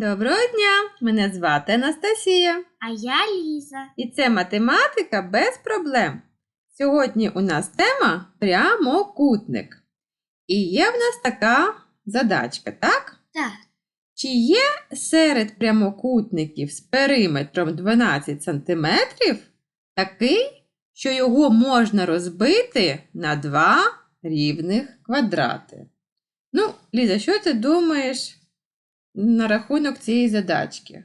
Доброго дня! Мене звати Анастасія. А я Ліза. І це математика без проблем. Сьогодні у нас тема прямокутник. І є в нас така задачка, так? Так. Чи є серед прямокутників з периметром 12 см такий, що його можна розбити на два рівних квадрати? Ну, Ліза, що ти думаєш на рахунок цієї задачки?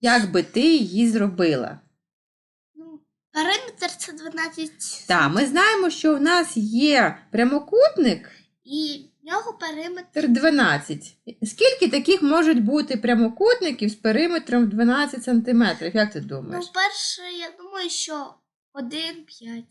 Як би ти її зробила? Ну, периметр це 12. Так, ми знаємо, що в нас є прямокутник І в нього периметр. Тр 12. Скільки таких можуть бути прямокутників з периметром 12 см? Як ти думаєш? Ну, думаєш? перше, я думаю, що 1, 5.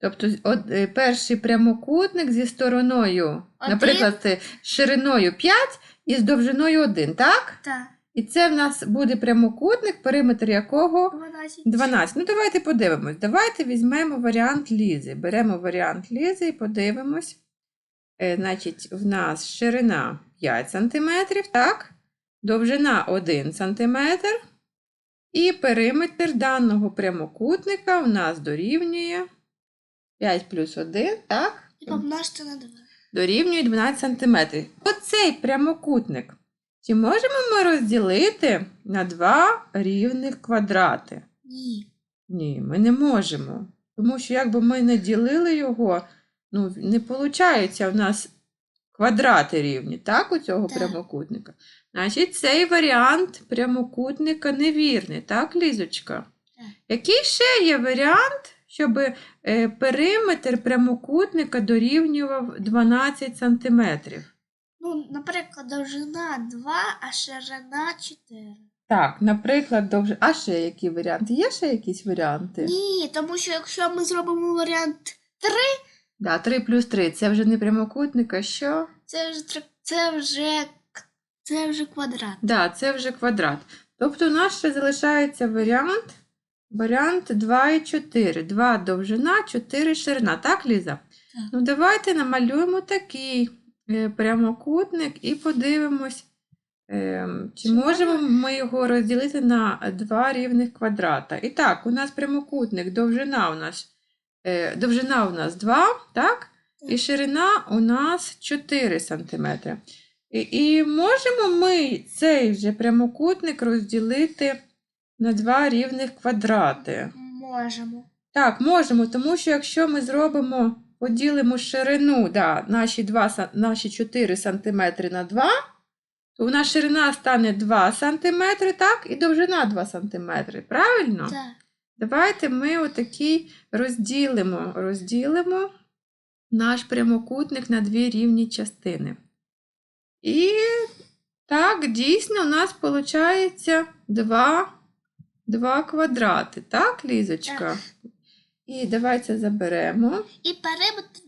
Тобто от, е, перший прямокутник зі стороною, Один. наприклад, шириною 5 і з довжиною 1, так? Так. І це в нас буде прямокутник, периметр якого 12. 12. Ну, давайте подивимось. Давайте візьмемо варіант лізи. Беремо варіант лізи і подивимось. Е, значить, в нас ширина 5 см, так? Довжина 1 см. І периметр даного прямокутника у нас дорівнює 5 плюс 1, так? І помножити на 2. Дорівнює 12 см. Оцей прямокутник. Чи можемо ми розділити на два рівних квадрати? Ні. Ні, ми не можемо. Тому що якби ми не ділили його, ну, не виходить в нас квадрати рівні, так, у цього Так. прямокутника. Значить, цей варіант прямокутника невірний, так, Лізочка? Так. Який ще є варіант, щоб е, периметр прямокутника дорівнював 12 сантиметрів? Ну, наприклад, довжина 2, а ширина 4. Так, наприклад, довже. А ще які варіанти? Є ще якісь варіанти? Ні, тому що якщо ми зробимо варіант 3, Да, 3 плюс 3 це вже не прямокутник, а що? це вже, це вже, це вже квадрат. Да, це вже квадрат. Тобто у нас ще залишається варіант, варіант 2 і 4. 2 довжина, 4 ширина. Так, Ліза? Так. Ну, давайте намалюємо такий е, прямокутник і подивимось, е, чи Чи можемо ми його розділити на два рівних квадрата. І так, у нас прямокутник, довжина у нас, е, довжина у нас 2, так? І ширина у нас 4 см. І, і можемо ми цей вже прямокутник розділити на два рівних квадрати. Можемо. Так, можемо, тому що якщо ми зробимо, поділимо ширину, да, наші, 2, наші 4 см на 2, то у нас ширина стане 2 см, так, і довжина 2 см. Правильно? Так. Давайте ми отакий розділимо, розділимо наш прямокутник на дві рівні частини. І так, дійсно, у нас виходить два, два квадрати, так, Лізочка? Так. І давайте заберемо. І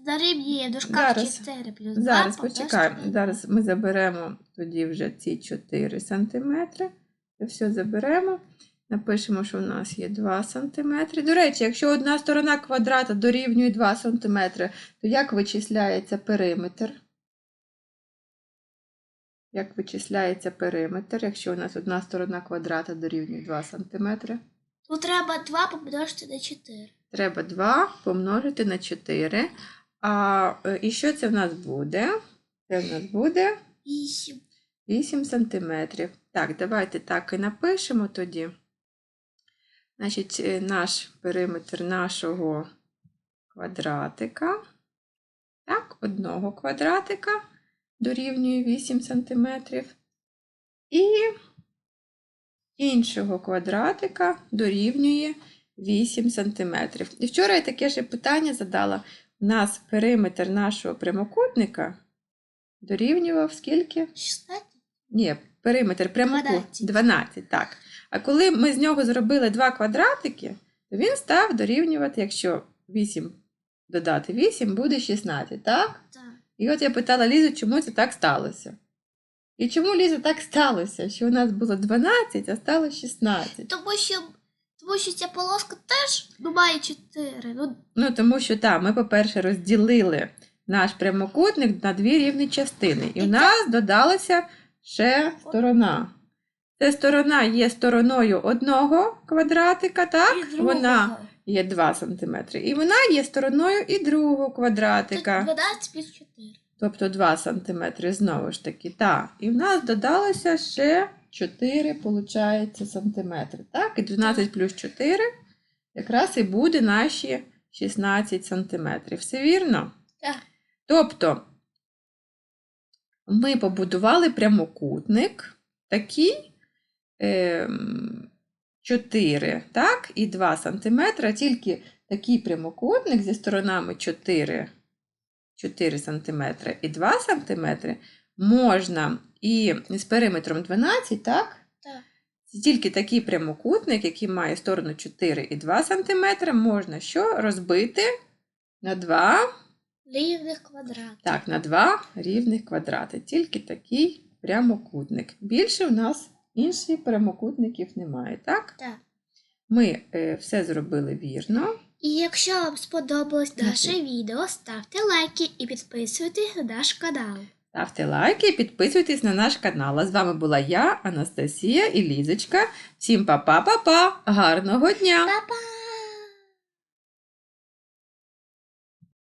дорівнює в дужках Зараз. 4 плюс 2. Зараз почекаємо. Зараз ми заберемо тоді вже ці 4 см. Це все заберемо. Напишемо, що у нас є 2 см. До речі, якщо одна сторона квадрата дорівнює 2 см, то як вичисляється периметр? Як вичисляється периметр, якщо у нас одна сторона квадрата дорівнює 2 см? Тут треба 2 помножити на 4. Треба 2 помножити на 4. А, е, і що це в нас буде? Це в нас буде 8. 8 сантиметрів. Так, давайте так і напишемо тоді. Значить, е, наш периметр нашого квадратика. Так, одного квадратика дорівнює 8 сантиметрів. І іншого квадратика дорівнює 8 сантиметрів. І вчора я таке ж питання задала. У нас периметр нашого прямокутника дорівнював скільки? 16. Ні, периметр прямокутник 12. 12, так. А коли ми з нього зробили два квадратики, то він став дорівнювати, якщо 8 додати 8, буде 16, так? Так. І от я питала Лізу, чому це так сталося. І чому Ліза так сталося, що у нас було 12, а стало 16? Тому що, тому що ця полоска теж ну, має 4. Ну, Ну, тому що так, ми, по-перше, розділили наш прямокутник на дві рівні частини. І в нас додалася ще сторона. Ця сторона є стороною одного квадратика, так? І. Вона є 2 см. І вона є стороною і другого квадратика. 12 плюс 4. Тобто 2 см знову ж таки. Так. І в нас додалося ще 4, виходить, сантиметри. Так? І 12 плюс 4 якраз і буде наші 16 сантиметрів. Все вірно? Так. Тобто ми побудували прямокутник такий ем, 4, так, і 2 см, тільки такий прямокутник зі сторонами 4, 4 см і 2 см можна і з периметром 12, так? Так. Тільки такий прямокутник, який має сторону 4 і 2 см, можна що розбити на 2 Рівних квадрат. так, на два рівних квадрати. Тільки такий прямокутник. Більше в нас інших прямокутників немає, так? Так. Ми е, все зробили вірно. І якщо вам сподобалось наше відео, ставте лайки і підписуйтесь на наш канал. Ставте лайки і підписуйтесь на наш канал. А з вами була я, Анастасія і Лізочка. Всім па-па-па-па! Гарного дня! Па-па!